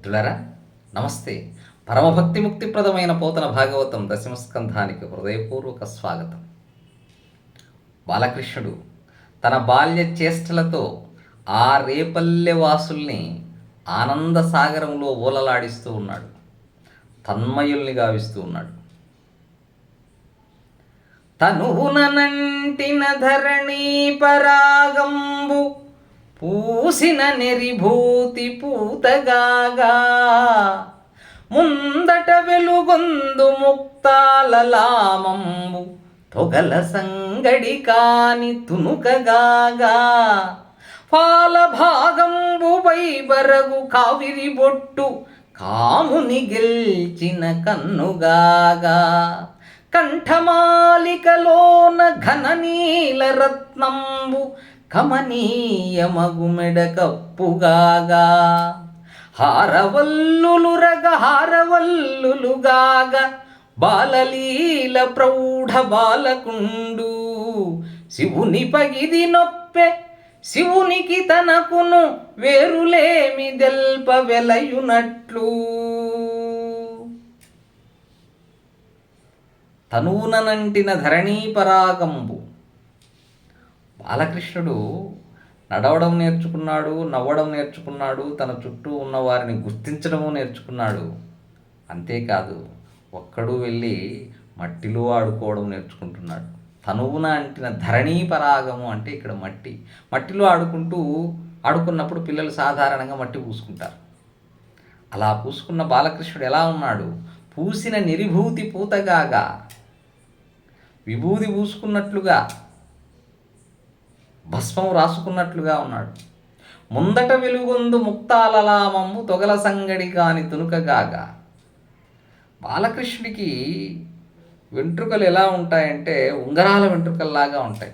మిత్రులారా నమస్తే. పరమభక్తి ముక్తిప్రదమైన పోతన భాగవతం దశమస్కంధానికి హృదయపూర్వక స్వాగతం. బాలకృష్ణుడు తన బాల్య చేష్టలతో ఆ రేపల్లె వాసుల్ని ఆనంద సాగరంలో ఓలలాడిస్తూ ఉన్నాడు. తన్మయుల్ని గావిస్తూ ఉన్నాడు. తనువునంటిన ధరణీ పరాగంబు పూసిన నెరిభూతి పూతగాగా. ముందట వెలుగొందు ముక్తాలలామంబు తొగల సంగడి కాని తునుకగాగా పాల భాగంబు వైబరగు కావిరి బొట్టు కాముని గెల్చిన కన్నుగాగా కంఠమాలికలోన ఘన నీల రత్నంబు కమనీయమగు కప్పుగాగా హారవల్లులురగ హారవల్లులుగాగ. బాలలీల ప్రౌఢ బాలకుండు. శివుని పగిది నొప్పె శివునికి తనకును వేరులేమి దెల్ప వెలయునట్లు. తనూననంటిన ధరణీపరాగంబు బాలకృష్ణుడు నడవడం నేర్చుకున్నాడు నవ్వడం నేర్చుకున్నాడు తన చుట్టూ ఉన్న వారిని గుర్తించడము నేర్చుకున్నాడు. అంతేకాదు ఒక్కడు వెళ్ళి మట్టిలో ఆడుకోవడం నేర్చుకుంటున్నాడు. తనువున అంటిన ధరణీ పరాగము అంటే ఇక్కడ మట్టి. మట్టిలో ఆడుకుంటూ ఆడుకున్నప్పుడు పిల్లలు సాధారణంగా మట్టి పూసుకుంటారు. అలా పూసుకున్న బాలకృష్ణుడు ఎలా ఉన్నాడు? పూసిన నిరిభూతి పూతగాగా. విభూది పూసుకున్నట్లుగా. భస్మం రాసుకున్నట్లుగా ఉన్నాడు. ముందట వెలుగొందు ముక్తాలలామమ్ము తొగల సంగడి కాని తునుకగాగా బాలకృష్ణుడికి వెంట్రుకలు ఎలా ఉంటాయంటే ఉంగరాల వెంట్రుకల్లాగా ఉంటాయి.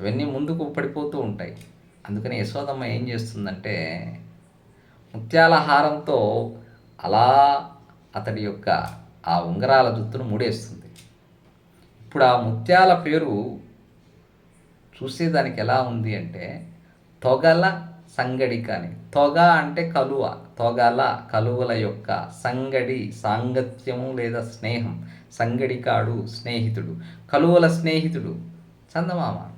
ఇవన్నీ ముందుకు పడిపోతూ ఉంటాయి. అందుకని యశోదమ్మ ఏం చేస్తుందంటే ముత్యాల హారంతో అలా అతడి యొక్క ఆ ఉంగరాల జుత్తును మూడేస్తుంది. ఇప్పుడు ఆ ముత్యాల పేరు చూసేదానికి ఎలా ఉంది అంటే తొగల సంగడిక అని తొగ అంటే కలువ తొగల కలువల యొక్క సంగడి సాంగత్యము లేదా స్నేహం సంగడికాడు స్నేహితుడు కలువల స్నేహితుడు చందమామ.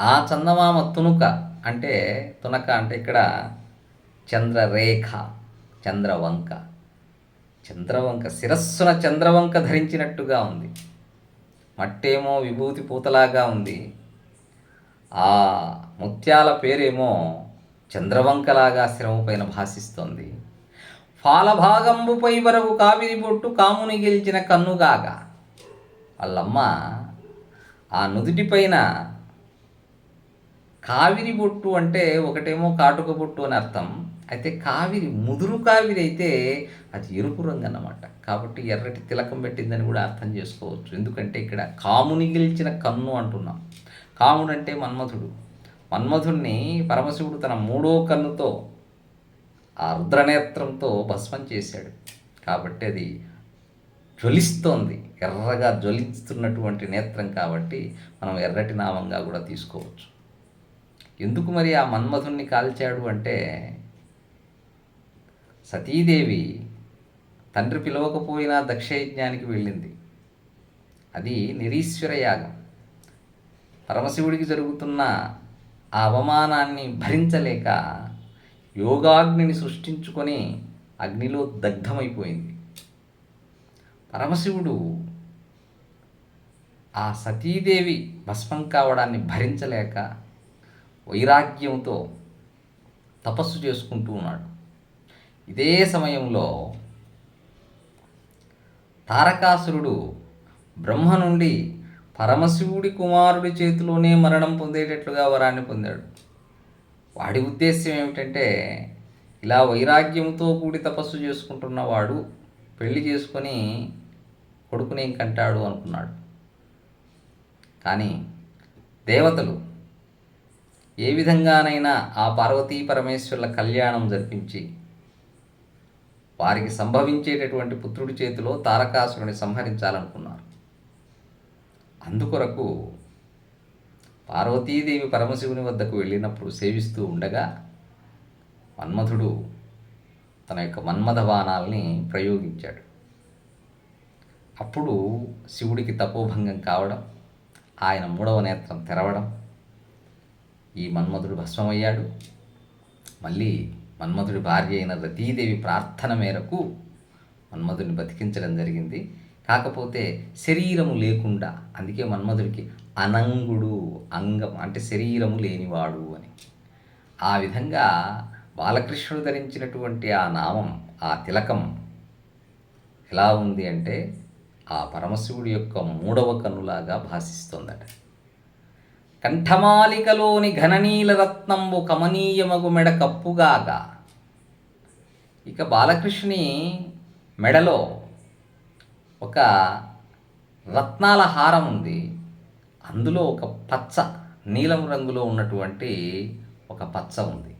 ఆ చందమామ తునుక అంటే తునక అంటే ఇక్కడ చంద్రరేఖ చంద్రవంక. చంద్రవంక శిరస్సున చంద్రవంక ధరించినట్టుగా ఉంది. మట్టేమో విభూతి పూతలాగా ఉంది. ఆ ముత్యాల పేరేమో చంద్రవంకలాగా శ్రమ పైన భాసిస్తోంది. ఫాలభాగంబుపై వరకు కావిరి బొట్టు కాముని గెలిచిన కన్నుగాగా. వాళ్ళమ్మ ఆ నుదుటిపైన కావిరి బొట్టు అంటే ఒకటేమో కాటుక బొట్టు అని అర్థం. అయితే కావిరి ముదురు కావిరి అయితే అది ఎరుపు రంగు అన్నమాట. కాబట్టి ఎర్రటి తిలకం పెట్టిందని కూడా అర్థం చేసుకోవచ్చు. ఎందుకంటే ఇక్కడ కాముని గెలిచిన కన్ను అంటున్నాం. కాముడంటే మన్మథుడు మన్మథుణ్ణి పరమశివుడు తన మూడో కన్నుతో ఆ రుద్రనేత్రంతో భస్మం చేశాడు. కాబట్టి అది జ్వలిస్తోంది. ఎర్రగా జ్వలిస్తున్నటువంటి నేత్రం కాబట్టి మనం ఎర్రటి నామంగా కూడా తీసుకోవచ్చు. ఎందుకు మరి ఆ మన్మథుణ్ణి కాల్చాడు అంటే సతీదేవి తండ్రి పిలవకపోయినా దక్షయజ్ఞానికి వెళ్ళింది. అది నిరీశ్వర యాగం. పరమశివుడికి జరుగుతున్న ఆ అవమానాన్ని భరించలేక యోగాగ్నిని సృష్టించుకొని అగ్నిలో దగ్ధమైపోయింది. పరమశివుడు ఆ సతీదేవి భస్మం కావడాన్ని భరించలేక వైరాగ్యంతో తపస్సు చేసుకుంటూ ఉన్నాడు. ఇదే సమయంలో తారకాసురుడు బ్రహ్మ నుండి పరమశివుడి కుమారుడి చేతిలోనే మరణం పొందేటట్లుగా వరాన్ని పొందాడు. వాడి ఉద్దేశ్యం ఏమిటంటే ఇలా వైరాగ్యంతో కూడి తపస్సు చేసుకుంటున్నవాడు పెళ్ళి చేసుకొని కొడుకుని కంటాడు అనుకున్నాడు. కానీ దేవతలు ఏ విధంగానైనా ఆ పార్వతీ పరమేశ్వరుల కళ్యాణం జరిపించి వారికి సంభవించేటటువంటి పుత్రుడి చేతిలో తారకాసురుని సంహరించాలనుకున్నారు. అందుకొరకు పార్వతీదేవి పరమశివుని వద్దకు వెళ్ళినప్పుడు సేవిస్తూ ఉండగా మన్మథుడు తన యొక్క మన్మథ బాణాలని ప్రయోగించాడు. అప్పుడు శివుడికి తపోభంగం కావడం ఆయన మూడవ నేత్రం తెరవడం ఈ మన్మధుడు భస్మమయ్యాడు. మళ్ళీ మన్మధుడి భార్య అయిన రతీదేవి ప్రార్థన మేరకు మన్మధుడిని బతికించడం జరిగింది. కాకపోతే శరీరము లేకుండా అందుకే మన్మధుడికి అనంగుడు అంగం అంటే శరీరము లేనివాడు అని. ఆ విధంగా బాలకృష్ణుడు ధరించినటువంటి ఆ నామం ఆ తిలకం ఎలా ఉంది అంటే ఆ పరమశివుడి యొక్క మూడవ కన్నులాగా భాషిస్తోందట కంఠమాలికలోని ఘననీల రత్నంబు కమనీయమగు మెడ కప్పుగాగా. ఇక బాలకృష్ణుని మెడలో ఒక రత్నాల హారం ఉంది. అందులో ఒక పచ్చ నీలం రంగులో ఉన్నటువంటి ఒక పచ్చ ఉంది.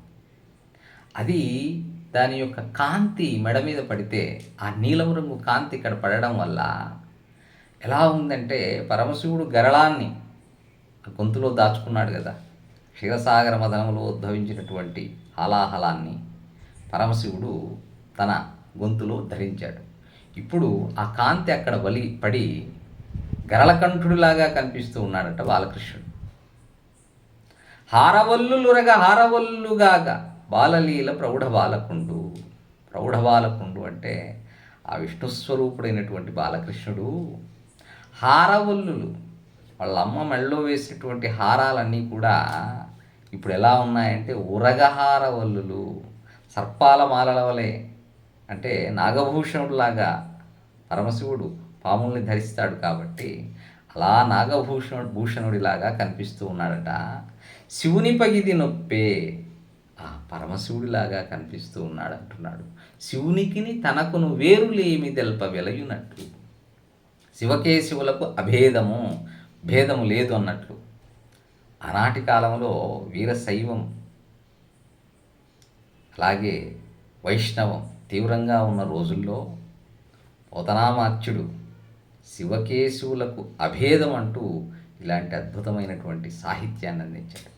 అది దాని యొక్క కాంతి మెడ మీద పడితే ఆ నీలం రంగు కాంతి ఇక్కడ పడడం వల్ల ఎలా ఉందంటే పరమశివుడు గరళాన్ని గొంతులో దాచుకున్నాడు కదా. క్షీరసాగర మదనంలో ఉద్భవించినటువంటి హాలాహలాన్ని పరమశివుడు తన గొంతులో ధరించాడు. ఇప్పుడు ఆ కాంతి అక్కడ వలి పడి గరళకంఠుడిలాగా కనిపిస్తూ ఉన్నాడట బాలకృష్ణుడు. హారవల్లులురగ హారవల్లుగాగా బాలలీల ప్రౌఢ బాలకుండు. ప్రౌఢ బాలకుండు అంటే ఆ విష్ణు స్వరూపుడైనటువంటి బాలకృష్ణుడు. హారవల్లులు వాళ్ళ అమ్మ మెళ్ళో వేసినటువంటి హారాలన్నీ కూడా ఇప్పుడు ఎలా ఉన్నాయంటే ఉరగహారవల్లులు సర్పాల మాలల వలె అంటే నాగభూషణుడిలాగా పరమశివుడు పాముల్ని ధరిస్తాడు కాబట్టి అలా నాగభూషణుడు భూషణుడిలాగా కనిపిస్తూ ఉన్నాడట. శివుని పగిది నొప్పే ఆ పరమశివుడిలాగా కనిపిస్తూ ఉన్నాడు అంటున్నాడు శివునికిని తనకును వేరులేమి తెల్ప వెలయునట్లు శివకేశివులకు అభేదము భేదము లేదు అన్నట్లు ఆనాటి కాలంలో వీరశైవం అలాగే వైష్ణవం తీవ్రంగా ఉన్న రోజుల్లో పోతనామాత్యుడు శివకేశవులకు అభేదం అంటూ ఇలాంటి అద్భుతమైనటువంటి సాహిత్యాన్ని అందించాడు.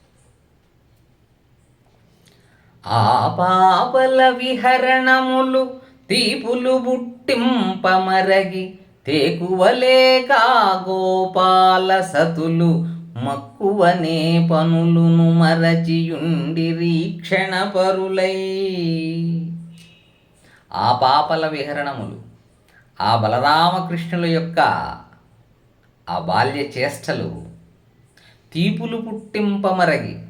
ఆ పాపల విహరణములు తీపులు బుట్టింపమరగి తేకువలేక గోపాల సతులు మక్కువనే పనులును మరచియుండిరి క్షణపరులై. ఆ పాపల విహరణములు ఆ బలరామకృష్ణుల యొక్క ఆ బాల్య చేష్టలు తీపులు పుట్టింపమరగి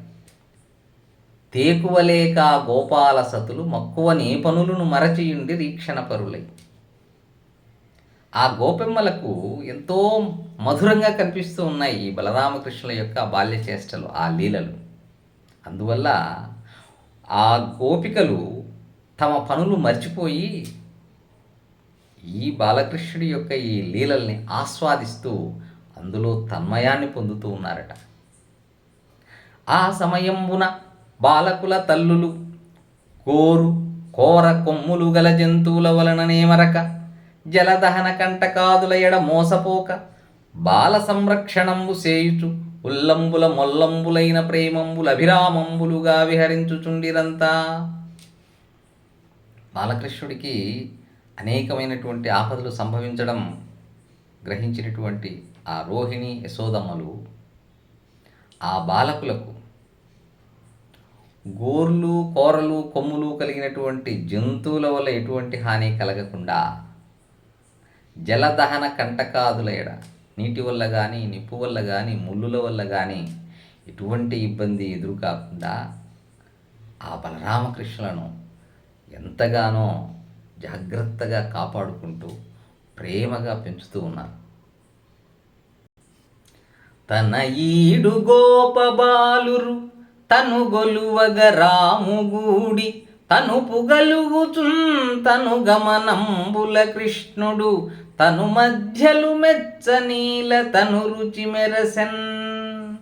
తేకువలేక గోపాల సతులు మక్కువ పనులను మరచియుండి రీక్షణ పరులై. ఆ గోపెమ్మలకు ఎంతో మధురంగా కనిపిస్తూ ఉన్నాయి ఈ బలరామకృష్ణుల యొక్క బాల్య చేష్టలు ఆ లీలలు. అందువల్ల ఆ గోపికలు తమ పనులు మర్చిపోయి ఈ బాలకృష్ణుడి యొక్క ఈ లీలల్ని ఆస్వాదిస్తూ అందులో తన్మయాన్ని పొందుతూ ఉన్నారట. ఆ సమయంబున బాలకుల తల్లులు కోరు కోర కొమ్ములు గల జంతువుల వలన నేమరక జలదహన కంటకాదుల ఎడ మోసపోక బాల సంరక్షణంబు సేయుచు ఉల్లంబుల మొల్లంబులైన ప్రేమంబుల అభిరామంబులుగా విహరించుచుండిరంతా. బాలకృష్ణుడికి అనేకమైనటువంటి ఆపదలు సంభవించడం గ్రహించినటువంటి ఆ రోహిణి యశోదమ్మలు ఆ బాలకులకు గోర్లు కోరలు కొమ్ములు కలిగినటువంటి జంతువుల వల్ల ఎటువంటి హాని కలగకుండా జలదహన కంటకాదుల ఎడ నీటి వల్ల కానీ నిప్పు వల్ల కానీ ముళ్ళుల వల్ల కానీ ఎటువంటి ఇబ్బంది ఎదురు కాకుండా ఆ బలరామకృష్ణులను ఎంతగానో జాగ్రత్తగా కాపాడుకుంటూ ప్రేమగా పెంచుతూ ఉన్నారు. తన ఈడు గోపబాలురు తను గొలువగ రాముగూడి తను పుగలుగుచున్ తను గమనంబుల కృష్ణుడు తను మధ్యలు మెచ్చనీల తను రుచి మెరసెన్.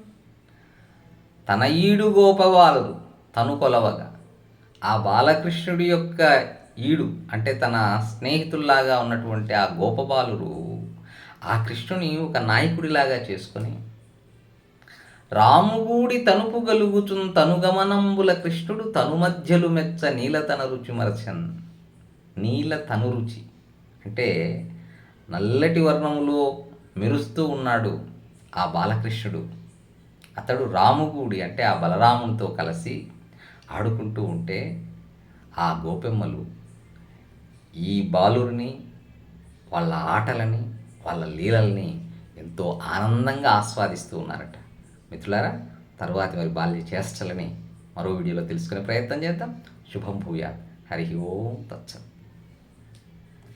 తన ఈడు గోపవాలుడు తను కొలవగా ఆ బాలకృష్ణుడి యొక్క ఈడు అంటే తన స్నేహితుల్లాగా ఉన్నటువంటి ఆ గోపబాలురు ఆ కృష్ణుని ఒక నాయకుడిలాగా చేసుకొని రాముగూడి తనుపు గలుగుచున్ తనుగమనంబుల కృష్ణుడు తను మధ్యలు మెచ్చ నీలతన రుచి మరచన్ నీల తనురుచి అంటే నల్లటి వర్ణంలో మెరుస్తూ ఉన్నాడు ఆ బాలకృష్ణుడు. అతడు రాముగూడి అంటే ఆ బలరామునితో కలిసి ఆడుకుంటూ ఉంటే ఆ గోపెమ్మలు ఈ బాలురిని వాళ్ళ ఆటలని వాళ్ళ లీలల్ని ఎంతో ఆనందంగా ఆస్వాదిస్తూ ఉన్నారట. మిత్రులారా తరువాతి మరి బాల్య చేష్టలని మరో వీడియోలో తెలుసుకునే ప్రయత్నం చేద్దాం. శుభం భూయా హరి ఓం తచ్చం